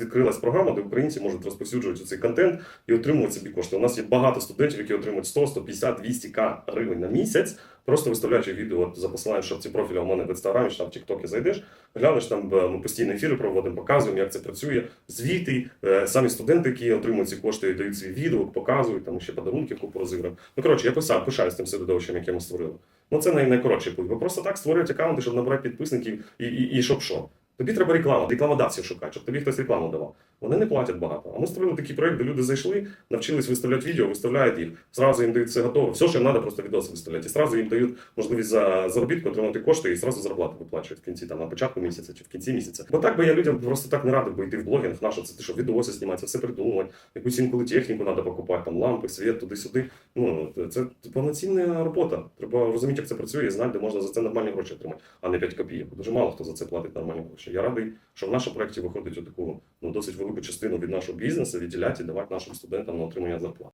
відкрилась програма, де українці можуть розповсюджувати цей контент і отримувати собі кошти. У нас є багато студентів, які отримують 100, 150, 200 к гривень на місяць, просто виставляючи відео за посиланням, ці профілі у мене в інстаграмі, чи там в Тіктокі зайдеш, глянеш там е, ми постійні ефіри проводимо, показуємо, як це працює. Звіти, е, самі студенти, які отримують ці кошти, дають свій відгук, показують там ще подарунки, купу розіграв. Ну коротше, я писав, пишаюсь тим середовищем, яке ми створили. Ну це най- найкоротший путь. Бо просто так створюють аккаунти, щоб набирати підписників і, і, і щоб що. Тобі треба реклама, рекламодавців шукати, щоб тобі хтось рекламу давав. Вони не платять багато. А ми створили такий проект, де люди зайшли, навчились виставляти відео, виставляють їх. Зразу їм дають все готове. Все, що їм треба, просто відоси виставляти. І зразу їм дають можливість за заробітку отримати кошти і зразу зарплату виплачують в кінці, там на початку місяця чи в кінці місяця. Бо так би я людям просто так не радив би йти в блогінг. Нащо це ти що відоси знімати, все придумувати. Якусь інколи техніку треба покупати, там лампи, світ, туди-сюди. Ну це повноцінна робота. Треба розуміти, як це працює, і знати, де можна за це нормальні гроші отримати, а не 5 копійок. Дуже мало хто за це платить нормальні гроші. Я радий, що в нашому проєкті виходить таку ну досить велику частину від нашого бізнесу відділяти і давати нашим студентам на отримання зарплат.